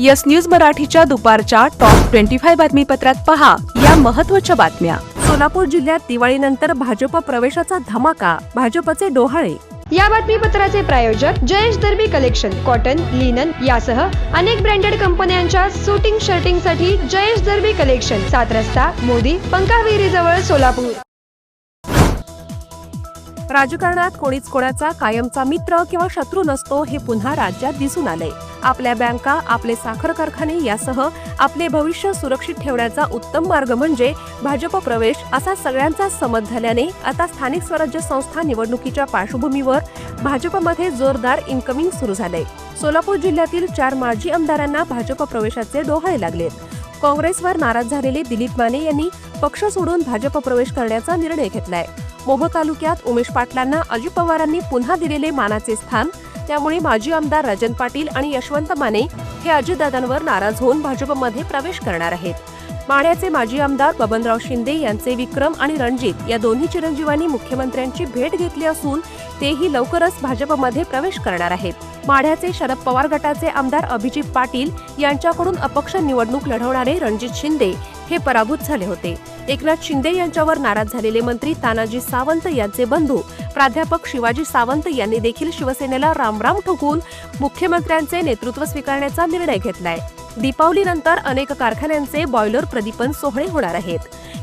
Yes news मराठीच्या दुपारच्या top twenty five बातमीपत्रात पहा या महत्त्वाच्या बातम्या. सोलापूर जिल्ह्यात दिवाळीनंतर भाजप प्रवेशाचा धमाका भाजपचे डोहाळे. या बातमीपत्राचे प्रायोजक Jayesh Darbi collection cotton linen यासह अनेक ब्रँडेड कंपन्यांच्या सुटिंग शर्टिंगसाठी जयेश दर्बी कलेक्शन सात रस्ता मोदी पंकाविहिरी जवळ सोलापूर. राजकारणात कोणीच कोणाचा कायमचा मित्र किंवा शत्रू नसतो हे पुन्हा राज्यात दिसून आलंय. आपल्या बँका आपले साखर कारखाने यासह आपले भविष्य सुरक्षित ठेवण्याचा उत्तम मार्ग म्हणजे भाजप प्रवेश असा सगळ्यांचा समज झाल्याने आता स्थानिक स्वराज्य संस्था निवडणुकीच्या पार्श्वभूमीवर भाजपमध्ये जोरदार इन्कमिंग सुरू झाले सोलापूर जिल्ह्यातील चार माजी आमदारांना भाजप प्रवेशाचे डोहाळे लागले काँग्रेसवर नाराज झालेले दिलीप माने यांनी पक्ष सोडून भाजप प्रवेश करण्याचा निर्णय घेतलाय. मोह तालुक्यात उमेश पाटलांना अजित पवारांनी पुन्हा दिलेले मानाचे स्थान त्यामुळे माजी आमदार राजन पाटील आणि यशवंत माने हे अजितदादांवर नाराज होऊन भाजपमध्ये प्रवेश करणार आहेत. माढ्याचे माजी आमदार बबनराव शिंदे यांचे विक्रम आणि रणजित या दोन्ही चिरंजीवांनी मुख्यमंत्र्यांची भेट घेतली असून तेही लवकरच भाजपमध्ये प्रवेश करणार आहेत. माढ्याचे शरद पवार गटाचे आमदार अभिजित पाटील यांच्याकडून अपक्ष निवडणूक लढवणारे रणजित शिंदे हे पराभूत झाले होते. एकनाथ शिंदे यांच्यावर नाराज झालेले मंत्री तानाजी सावंत यांचे बंधू प्राध्यापक शिवाजी सावंत यांनी देखील शिवसेनेला रामराम ठोकून मुख्यमंत्र्यांचे नेतृत्व स्वीकारण्याचा निर्णय घेतलाय. दीपावलीनंतर अनेक कारखान्यांचे बॉयलर प्रदीपन सोहळे होणार आहेत.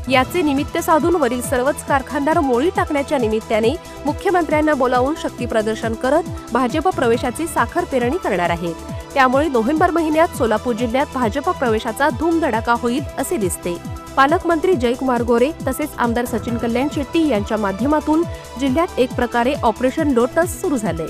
याचे निमित्त साधून वरील सर्वच कारखानदार मोळी टाकण्याच्या निमित्ताने मुख्यमंत्र्यांना बोलावून शक्ती प्रदर्शन करत भाजप प्रवेशाची साखर पेरणी करणार आहेत. त्यामुळे नोव्हेंबर महिन्यात सोलापूर जिल्ह्यात भाजप प्रवेशाचा धूमधडाका होईल असे दिसते. पालकमंत्री जयकुमार गोरे तसेच आमदार सचिन कल्याण शेट्टी यांच्या माध्यमातून जिल्ह्यात एक प्रकारे ऑपरेशन लोटस सुरू झाले.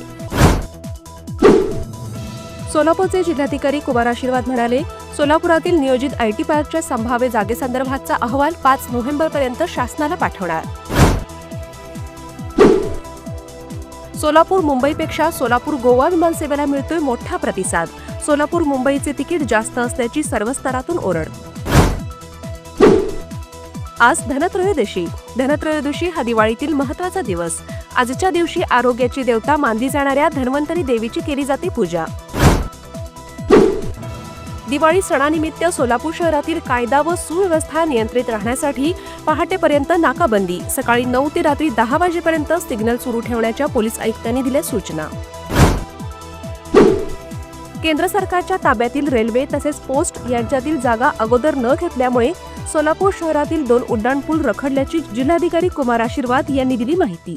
सोलापूरचे जिल्हाधिकारी कुमार आशीर्वाद म्हणाले सोलापुरातील नियोजित आयटी पार्कच्या संभाव्य जागेसंदर्भातचा अहवाल पाच नोव्हेंबरपर्यंत शासनाला पाठवणार. सोलापूर मुंबईपेक्षा सोलापूर गोवा विमानसेवेला मिळतोय मोठा प्रतिसाद. सोलापूर मुंबईचे तिकीट जास्त असल्याची सर्व स्तरातून ओरड आज धनत्रयोदशी. धनत्रयोदशी हा दिवाळीतील महत्त्वाचा दिवस. आजच्या दिवशी आरोग्याची देवता मानली जाणाऱ्या धन्वंतरी देवीची केली जाते पूजा. दिवाळी सणानिमित्त सोलापूर शहरातील कायदा व सुव्यवस्था नियंत्रित राहण्यासाठी पहाटेपर्यंत नाकाबंदी. सकाळी नऊ ते रात्री दहा वाजेपर्यंत सिग्नल सुरू ठेवण्याच्या पोलीस आयुक्तांनी दिल्या सूचना. केंद्र सरकारच्या ताब्यातील रेल्वे तसेच पोस्ट यांच्यातील जागा अगोदर न घेतल्यामुळे सोलापूर शहरातील दोन उड्डाणपूल रखडल्याची जिल्हाधिकारी कुमार आशीर्वाद यांनी दिली माहिती.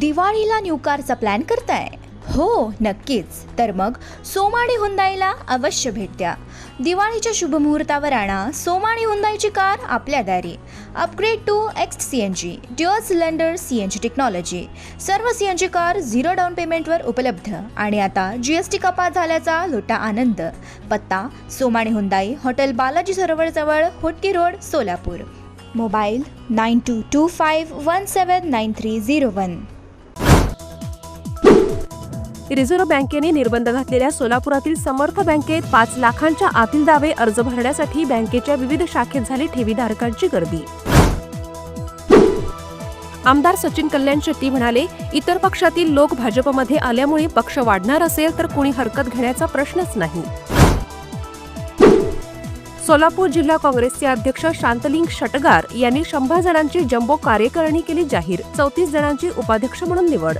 दिवाळीला न्यू कारचा प्लॅन करताय? हो नक्कीच. तर मग सोमाणी हुंदाईला अवश्य भेट द्या. दिवाळीच्या शुभमुहूर्तावर आणा सोमाणी हुंदाईची कार आपल्या दारी. Upgrade to X C N G dual cylinder C N G technology सर्व C N G car zero down पेमेंटवर उपलब्ध. आणि आता जी एस टी कपात झाल्याचा लोटा आनंद. पत्ता Somani Hyundai hotel Balaji सरोवरजवळ Hotgi road Solapur. Mobile nine two two five one seven nine three zero one. Reserve बँकेने निर्बंध घातलेल्या सोलापुरातील समर्थ बँकेत पाच लाखांच्या आतील दावे अर्ज भरण्यासाठी बँकेच्या विविध शाखेत झाली ठेवीधारकांची गर्दी. आमदार सचिन कल्याण शेट्टी म्हणाले इतर पक्षातील लोक भाजपमध्ये आल्यामुळे पक्ष वाढणार असेल तर कोणी हरकत घेण्याचा प्रश्नच नाही. सोलापूर जिल्हा काँग्रेसचे अध्यक्ष शांतलिंग शटगार यांनी शंभर जणांची जम्बो कार्यकारिणी केली जाहीर चौतीस जणांची उपाध्यक्ष म्हणून निवड.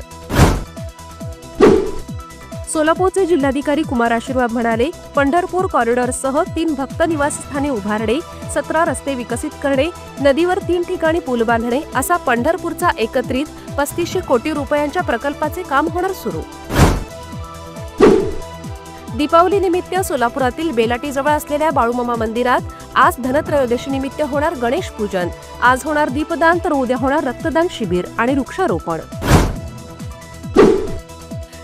सोलापूरचे जिल्हाधिकारी कुमार आशीर्वाद म्हणाले पंढरपूर कॉरिडॉरसह तीन भक्त निवासस्थाने उभारणे सतरा रस्ते विकसित करणे नदीवर तीन ठिकाणी पूल बांधणे असा पंढरपूरचा एकत्रित पस्तीसशे कोटी रुपयांच्या प्रकल्पाचे काम होणार सुरू. दीपावली निमित्त सोलापुरातील बेलाटीजवळ असलेल्या बाळूमामा मंदिरात आज धनत्रयोदशी निमित्त होणार गणेश पूजन. आज होणार दीपदान तर उद्या होणार रक्तदान शिबिर आणि वृक्षारोपण.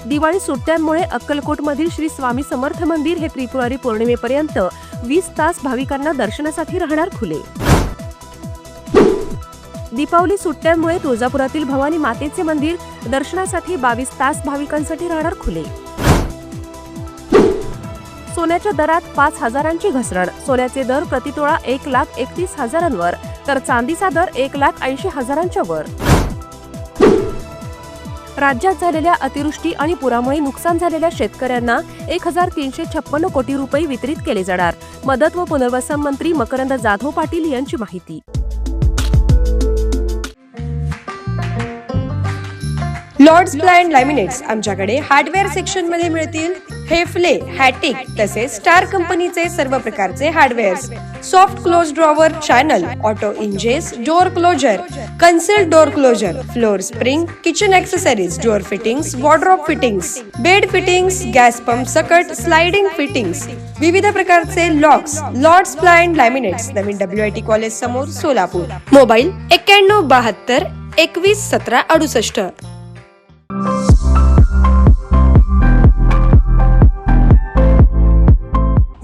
दिवाळी सुट्ट्यांमुळे अक्कलकोटमधील श्री स्वामी समर्थ मंदिर हे त्रिपुरारी पौर्णिमेपर्यंत वीस तास भाविकांना दर्शनासाठी राहणार खुले. दीपावली सुट्ट्यांमुळे तुळजापुरातील भवानी मातेचे मंदिर दर्शनासाठी बावीस तास भाविकांसाठी राहणार खुले. सोन्याच्या दरात पाच हजारांची घसरण. सोन्याचे दर प्रतितोळा एक लाख एकतीस हजारांवर तर चांदीचा दर एक लाख ऐंशी हजारांच्या वर. राज्यात झालेल्या अतिवृष्टी आणि पुरामुळे नुकसान झालेल्या शेतकऱ्यांना एक हजार तीनशे छप्पन्न कोटी रुपये वितरित केले जाणार. मदत व पुनर्वसन मंत्री मकरंद जाधव पाटील यांची माहिती. लॉर्ड्स ब्लाइंड लॅमिनेट्स आमच्याकडे हार्डवेअर सेक्शनमध्ये मिळतील. हेफले हॅटिक तसेच स्टार कंपनीचे सर्व प्रकारचे hardware soft close drawer channel auto hinges door closer concealed door closer floor spring kitchen accessories door fittings wardrobe fittings bed fittings gas pump सकट sliding fittings विविध प्रकारचे लॉक्स लॉर्ड्स ब्लाइंड लॅमिनेट्स नवीन W I T college समोर Solapur. Mobile एक्क्याण्णव बहात्तर एकवीस सतरा अडुसष्ट.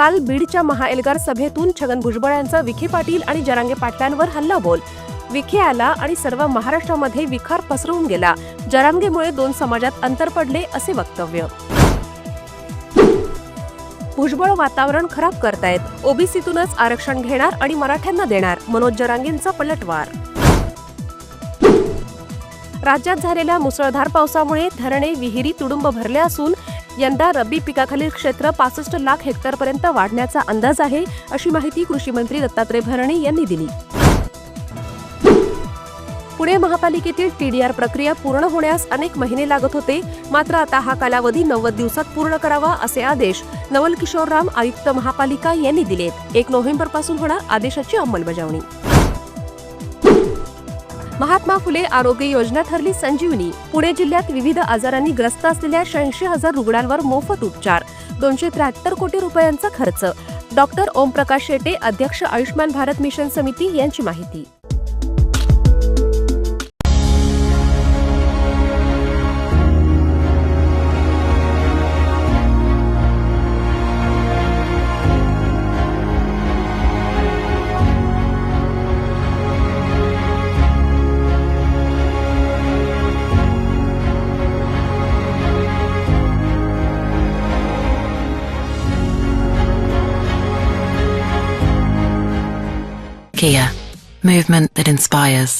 काल बीडच्या महाएल्गार सभेतून छगन भुजबळ यांचा विखे पाटील आणि जरांगे पाटलांवर हल्लाबोल. विखे आला आणि सर्व महाराष्ट्रामध्ये विखार पसरवून गेला. जरांगेमुळे दोन समाजात अंतर पडले असे वक्तव्य. भुजबळ वातावरण खराब करतायत. ओबीसीतूनच आरक्षण घेणार आणि मराठ्यांना देणार मनोज जरांगेंचा पलटवार. राज्यात झालेल्या मुसळधार पावसामुळे धरणे विहिरी तुडुंब भरले असून यंदा रब्बी पिकाखालील क्षेत्र पासष्ट लाख हेक्टरपर्यंत वाढण्याचा अंदाज आहे अशी माहिती कृषी मंत्री दत्तात्रय भरणे यांनी दिली. पुणे महापालिकेतील टीडीआर प्रक्रिया पूर्ण होण्यास अनेक महिने लागत होते मात्र आता हा कालावधी नव्वद दिवसात पूर्ण करावा असे आदेश नवल किशोरराम आयुक्त महापालिका यांनी दिलेत. एक नोव्हेंबरपासून होणार आदेशाची अंमलबजावणी. महात्मा फुले आरोग्य योजना ठरली संजीवनी. पुणे जिल्ह्यात विविध आजारांनी ग्रस्त असलेल्या शहाऐंशी हजार रुग्णांवर मोफत उपचार. दोनशे त्र्याहत्तर कोटी रुपयांचा खर्च. डॉक्टर ओमप्रकाश शेटे अध्यक्ष आयुष्मान भारत मिशन समिती यांची माहिती. Kia, movement that inspires.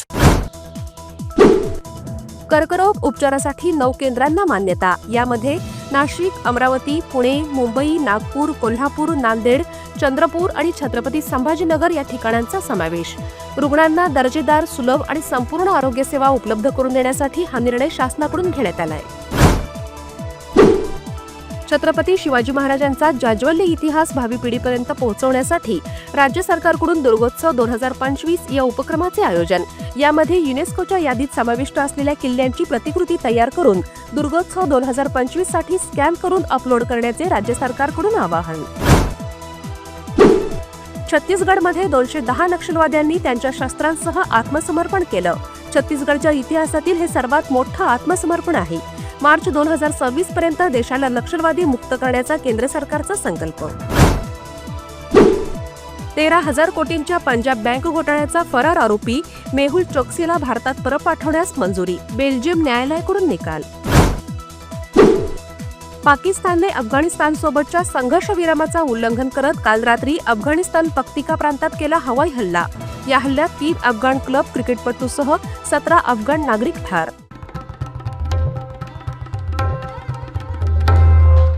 कर्करोग उपचारासाठी नऊ केंद्रांना मान्यता. यामध्ये नाशिक अमरावती पुणे मुंबई नागपूर कोल्हापूर नांदेड चंद्रपूर आणि छत्रपती संभाजीनगर या ठिकाणांचा समावेश. रुग्णांना दर्जेदार सुलभ आणि संपूर्ण आरोग्य सेवा उपलब्ध करून देण्यासाठी हा निर्णय शासनाकडून घेण्यात आलाय. छत्रपती शिवाजी महाराजांचा जाज्वल्य इतिहास भावी पिढीपर्यंत पोहोचवण्यासाठी राज्य सरकारकडून दुर्गोत्सव दोन हजार पंचवीस या उपक्रमाचे आयोजन. यामध्ये युनेस्कोच्या यादीत समाविष्ट असलेल्या किल्ल्यांची प्रतिकृती तयार करून दुर्गोत्सव दोन हजार पंचवीससाठी स्कॅन करून अपलोड करण्याचे राज्य सरकारकडून आवाहन. छत्तीसगडमध्ये दोनशे दहा नक्षलवाद्यांनी त्यांच्या शस्त्रांसह आत्मसमर्पण केलं. छत्तीसगडच्या इतिहासातील हे सर्वात मोठं आत्मसमर्पण आहे. मार्च दोन हजार सव्वीस पर्यंत देशाला नक्षलवादी मुक्त करण्याचा केंद्र सरकारचा संकल्प. तेरा हजार कोटींच्या पंजाब बँक घोटाळ्याचा फरार आरोपी मेहुल चोक्सीला भारतात परत पाठवण्यास मंजुरी बेल्जियम न्यायालयाकडून निकाल. पाकिस्तानने अफगाणिस्तानसोबतच्या संघर्ष विरामाचा उल्लंघन करत काल रात्री अफगाणिस्तान पक्तिका प्रांतात केला हवाई हल्ला. या हल्ल्यात तीन अफगाण क्लब क्रिकेटपटूसह सतरा अफगाण नागरिक ठार.